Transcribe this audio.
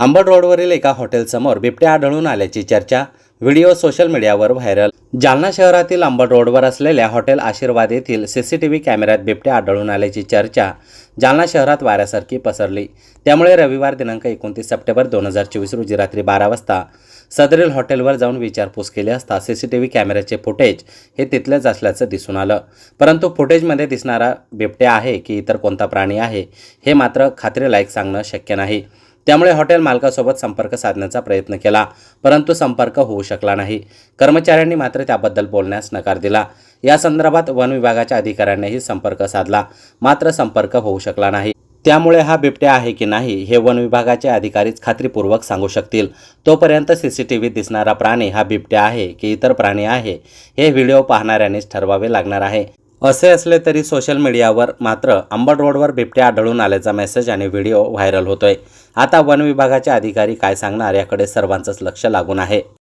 अंबड रोडवरील एका हॉटेलसमोर बिबट्या आढळून आल्याची चर्चा व्हिडिओ सोशल मीडियावर व्हायरल. जालना शहरातील अंबड रोडवर असलेल्या हॉटेल आशीर्वाद येथील सी सी टी व्ही कॅमेऱ्यात बिबट्या आढळून आल्याची चर्चा जालना शहरात वाऱ्यासारखी पसरली. त्यामुळे रविवार दिनांक एकोणतीस सप्टेंबर दोन हजार चोवीस रोजी रात्री बारा वाजता सदरील हॉटेलवर जाऊन विचारपूस केली असता सी सी टी व्ही कॅमेऱ्याचे फुटेज हे तिथलेच असल्याचं दिसून आलं. परंतु फुटेजमध्ये दिसणारा बिबट्या आहे की इतर कोणता प्राणी आहे हे मात्र खात्रीलायक सांगणं शक्य नाही. त्यामुळे हॉटेल मालकासोबत संपर्क साधण्याचा प्रयत्न केला परंतु संपर्क होऊ शकला नाही. कर्मचाऱ्यांनी मात्र त्याबद्दल बोलण्यास नकार दिला. या संदर्भात वन विभागाच्या अधिकाऱ्यांनीही संपर्क साधला मात्र संपर्क होऊ शकला नाही. त्यामुळे हा बिबट्या आहे की नाही हे वन विभागाचे अधिकारीच खात्रीपूर्वक सांगू शकतील. तोपर्यंत सी सी टी व्हीत दिसणारा प्राणी हा बिबट्या आहे की इतर प्राणी आहे हे व्हिडिओ पाहणाऱ्यांनीच ठरवावे लागणार आहे. असे असले तरी सोशल मीडियावर मात्र अंबड रोडवर बिबट्या आढळून आल्याचा मेसेज आणि व्हिडिओ व्हायरल होतोय. आता वन विभागाचे अधिकारी काय सांगणार याकडे सर्वांचंच लक्ष लागून आहे.